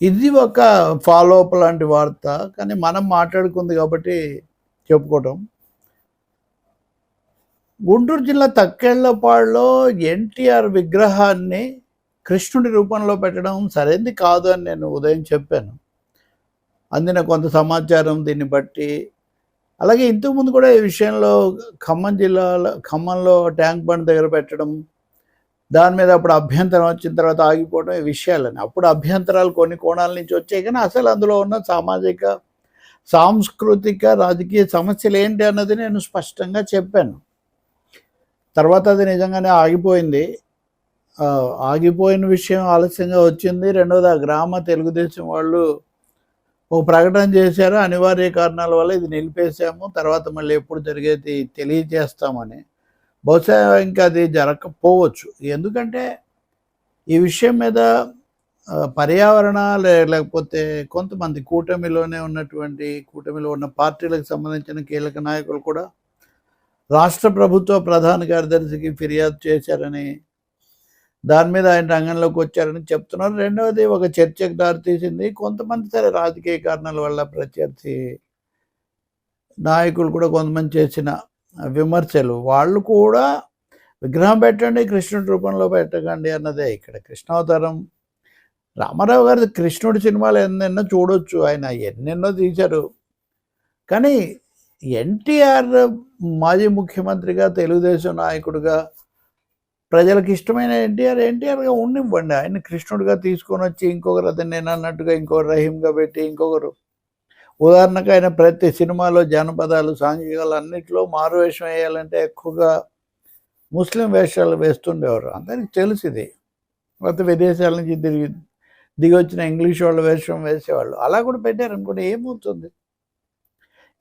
ఇది ఒక follow up లాంటి వార్త కానీ మనం మాట్లాడుకుంది కాబట్టి చెప్పుకోవటం. గుంటూరు జిల్లా తక్కెళ్ళపాడులో ఎన్టీఆర్ విగ్రహాన్ని కృష్ణుడి రూపంలో పెట్టడం సరైంది కాదు అని నేను ఉదయం చెప్పాను. అందిన కొంత సమాచారం దీన్ని బట్టి. అలాగే ఇంతకుముందు కూడా ఈ విషయంలో ఖమ్మం జిల్లాలో ఖమ్మంలో ట్యాంక్ బండ్ దగ్గర పెట్టడం దాని మీద అప్పుడు అభ్యంతరం వచ్చిన తర్వాత ఆగిపోవడం ఈ విషయాలని. అప్పుడు అభ్యంతరాలు కొన్ని కోణాల నుంచి వచ్చాయి కానీ అసలు అందులో ఉన్న సామాజిక సాంస్కృతిక రాజకీయ సమస్యలు ఏంటి అన్నది నేను స్పష్టంగా చెప్పాను. తర్వాత అది నిజంగానే ఆగిపోయింది. ఆగిపోయిన విషయం ఆలస్యంగా వచ్చింది. రెండవది ఆ గ్రామ తెలుగుదేశం వాళ్ళు ఒక ప్రకటన చేశారు. అనివార్య కారణాల వల్ల ఇది నిలిపేశాము. తర్వాత మళ్ళీ ఎప్పుడు జరిగేది తెలియజేస్తామని. బహుశా ఇంకా అది జరగకపోవచ్చు. ఎందుకంటే ఈ విషయం మీద పర్యావరణ లేకపోతే కొంతమంది కూటమిలోనే ఉన్నటువంటి కూటమిలో ఉన్న పార్టీలకు సంబంధించిన కీలక నాయకులు కూడా రాష్ట్ర ప్రభుత్వ ప్రధాన కార్యదర్శికి ఫిర్యాదు చేశారని దాని మీద ఆయన రంగంలోకి వచ్చారని చెప్తున్నారు. రెండవది ఒక చర్చకు దారితీసింది కొంతమంది సరే రాజకీయ కారణాల వల్ల ప్రత్యర్థి నాయకులు కూడా కొంతమంది చేసిన విమర్శలు. వాళ్ళు కూడా విగ్రహం పెట్టండి కృష్ణుడి రూపంలో పెట్టకండి అన్నదే ఇక్కడ. కృష్ణావతారం. రామారావు గారి కృష్ణుడి సినిమాలు ఎన్నెన్నో చూడొచ్చు. ఆయన ఎన్నెన్నో తీశారు. కానీ ఎన్టీఆర్ మాజీ ముఖ్యమంత్రిగా తెలుగుదేశం నాయకుడిగా ప్రజలకు ఇష్టమైన ఎన్టీఆర్ ఎన్టీఆర్గా ఉండివ్వండి. ఆయన కృష్ణుడిగా తీసుకొని వచ్చి ఇంకొకరు అతను నేను అన్నట్టుగా ఇంకొకరు రహీంగా పెట్టి ఇంకొకరు ఉదాహరణకు ఆయన ప్రతి సినిమాలో జానపదాలు సాంఘికాలు అన్నిట్లో మారు వేషం వేయాలంటే ఎక్కువగా ముస్లిం వేషాలు వేస్తుండేవారు. అందరికి తెలుసు ఇది కొత్త విదేశాల నుంచి తిరిగి దిగి వచ్చిన ఇంగ్లీష్ వాళ్ళు వేషం వేసేవాళ్ళు. అలా కూడా పెట్టారు ఏమవుతుంది?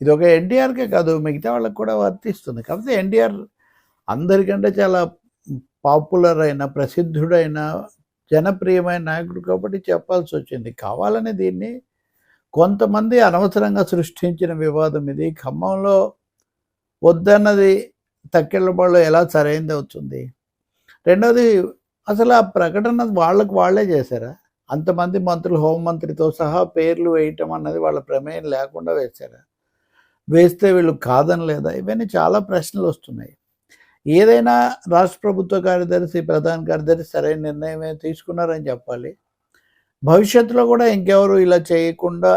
ఇది ఒక ఎన్టీఆర్కే కాదు మిగతా వాళ్ళకి కూడా వర్తిస్తుంది. కాకపోతే ఎన్టీఆర్ అందరికంటే చాలా పాపులర్ అయిన ప్రసిద్ధుడైన జనప్రియమైన నాయకుడు కాబట్టి చెప్పాల్సి వచ్చింది. కావాలని దీన్ని కొంతమంది అనవసరంగా సృష్టించిన వివాదం ఇది. ఖమ్మంలో వద్దన్నది తక్కెళ్ళబాళ్ళు ఎలా సరైంది అవుతుంది? రెండవది అసలు ఆ ప్రకటన వాళ్ళకు వాళ్ళే చేశారా? అంతమంది మంత్రులు హోంమంత్రితో సహా పేర్లు వేయటం అన్నది వాళ్ళ ప్రమేయం లేకుండా వేశారా? వేస్తే వీళ్ళు కాదనలేదా? ఇవన్నీ చాలా ప్రశ్నలు వస్తున్నాయి. ఏదైనా రాష్ట్ర ప్రభుత్వ కార్యదర్శి ప్రధాన కార్యదర్శి సరైన నిర్ణయమే తీసుకున్నారని చెప్పాలి. భవిష్యత్తులో కూడా ఇంకెవరు ఇలా చేయకుండా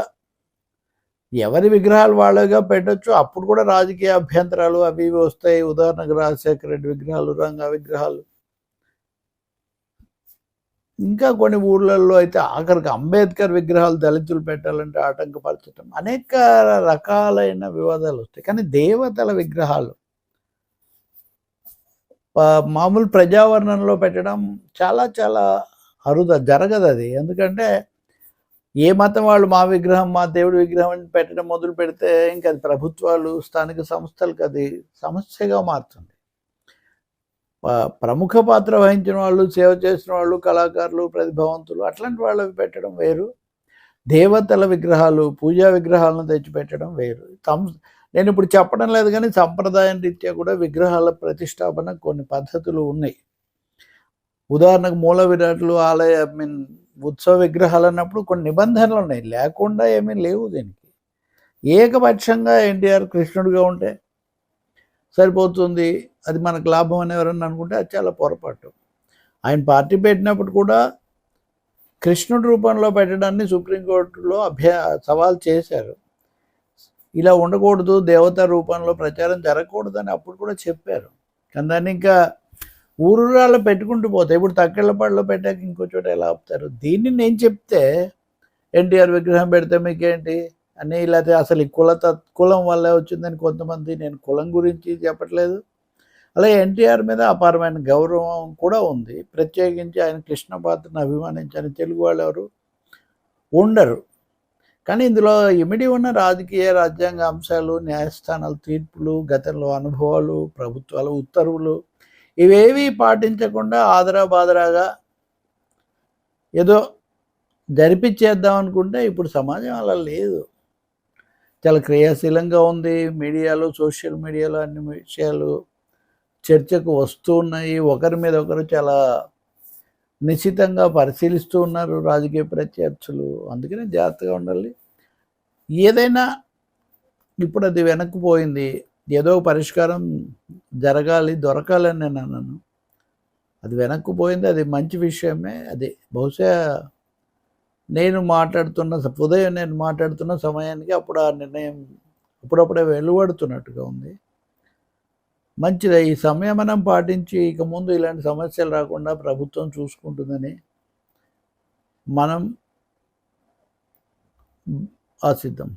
ఎవరి విగ్రహాలు వాళ్ళగా పెట్టచ్చు? అప్పుడు కూడా రాజకీయ అభ్యంతరాలు అవి ఇవి వస్తాయి. ఉదాహరణకు రాజశేఖర రెడ్డి విగ్రహాలు రంగా విగ్రహాలు. ఇంకా కొన్ని ఊర్లలో అయితే ఆఖరికి అంబేద్కర్ విగ్రహాలు దళితులు పెట్టాలంటే ఆటంకపరచడం అనేక రకాలైన వివాదాలు వస్తాయి. కానీ దేవతల విగ్రహాలు మామూలు ప్రజావరణంలో పెట్టడం చాలా చాలా అరుద జరగదు అది ఎందుకంటే ఏ మతం వాళ్ళు మా విగ్రహం మా దేవుడి విగ్రహం అని పెట్టడం మొదలు పెడితే ఇంకా అది ప్రభుత్వాలు స్థానిక సంస్థలకు అది సమస్యగా మారుతుంది. ప్రముఖ పాత్ర వహించిన వాళ్ళు సేవ చేసిన వాళ్ళు కళాకారులు ప్రతిభావంతులు అట్లాంటి వాళ్ళవి పెట్టడం వేరు. దేవతల విగ్రహాలు పూజా విగ్రహాలను తెచ్చిపెట్టడం వేరు. సం నేను ఇప్పుడు చెప్పడం లేదు కానీ సంప్రదాయం రీత్యా కూడా విగ్రహాల ప్రతిష్టాపన కొన్ని పద్ధతులు ఉన్నాయి. ఉదాహరణకు మూల విరాట్లు ఆలయ ఐ మీన్ ఉత్సవ విగ్రహాలు అన్నప్పుడు కొన్ని నిబంధనలు ఉన్నాయి. లేకుండా ఏమీ లేవు దీనికి. ఏకపక్షంగా ఎన్టీఆర్ కృష్ణుడిగా ఉంటే సరిపోతుంది. అది మనకు లాభం అని ఎవరన్నా అనుకుంటే అది చాలా పొరపాటు. ఆయన పార్టీ పెట్టినప్పుడు కూడా కృష్ణుడి రూపంలో పెట్టడాన్ని సుప్రీంకోర్టులో అభ్య సవాల్ చేశారు. ఇలా ఉండకూడదు దేవత రూపంలో ప్రచారం జరగకూడదని అప్పుడు కూడా చెప్పారు. కానీ దాన్ని ఇంకా ఊరూరాల్లో పెట్టుకుంటూ పోతాయి ఇప్పుడు తక్కెళ్ళపాడులో పెట్టాక ఇంకో చోట ఎలా ఆపుతారు? దీన్ని నేను చెప్తే ఎన్టీఆర్ విగ్రహం పెడితే మీకేంటి? అని లేకపోతే అసలు ఈ కులత కులం వల్లే వచ్చిందని కొంతమంది నేను కులం గురించి చెప్పట్లేదు. అలాగే ఎన్టీఆర్ మీద అపారమైన గౌరవం కూడా ఉంది. ప్రత్యేకించి ఆయన కృష్ణ పాత్రను అభిమానించని తెలుగు వాళ్ళు ఎవరు? ఉండరు. కానీ ఇందులో ఇమిడి ఉన్న రాజకీయ రాజ్యాంగ అంశాలు న్యాయస్థానాల తీర్పులు గతంలో అనుభవాలు ప్రభుత్వాల ఉత్తర్వులు ఇవేవి పాటించకుండా ఆదరా బాదరాగా ఏదో జరిపించేద్దాం అనుకుంటే ఇప్పుడు సమాజం అలా లేదు. చాలా క్రియాశీలంగా ఉంది. మీడియాలో సోషల్ మీడియాలో అన్ని విషయాలు చర్చకు వస్తూ ఉన్నాయి. ఒకరి మీద ఒకరు చాలా నిశ్చితంగా పరిశీలిస్తూ ఉన్నారు రాజకీయ ప్రత్యర్థులు. అందుకనే జాగ్రత్తగా ఉండాలి. ఏదైనా ఇప్పుడు అది వెనక్కిపోయింది ఏదో పరిష్కారం జరగాలి దొరకాలని నేను అన్నాను. అది వెనక్కు పోయింది అది మంచి విషయమే. అది బహుశా నేను మాట్లాడుతున్న ఉదయం నేను మాట్లాడుతున్న సమయానికి అప్పుడు ఆ నిర్ణయం అప్పుడప్పుడే వెలువడుతున్నట్టుగా ఉంది. మంచిదే ఈ సంయమనం పాటించి ఇక ముందు ఇలాంటి సమస్యలు రాకుండా ప్రభుత్వం చూసుకుంటుందని మనం ఆశిద్దాం.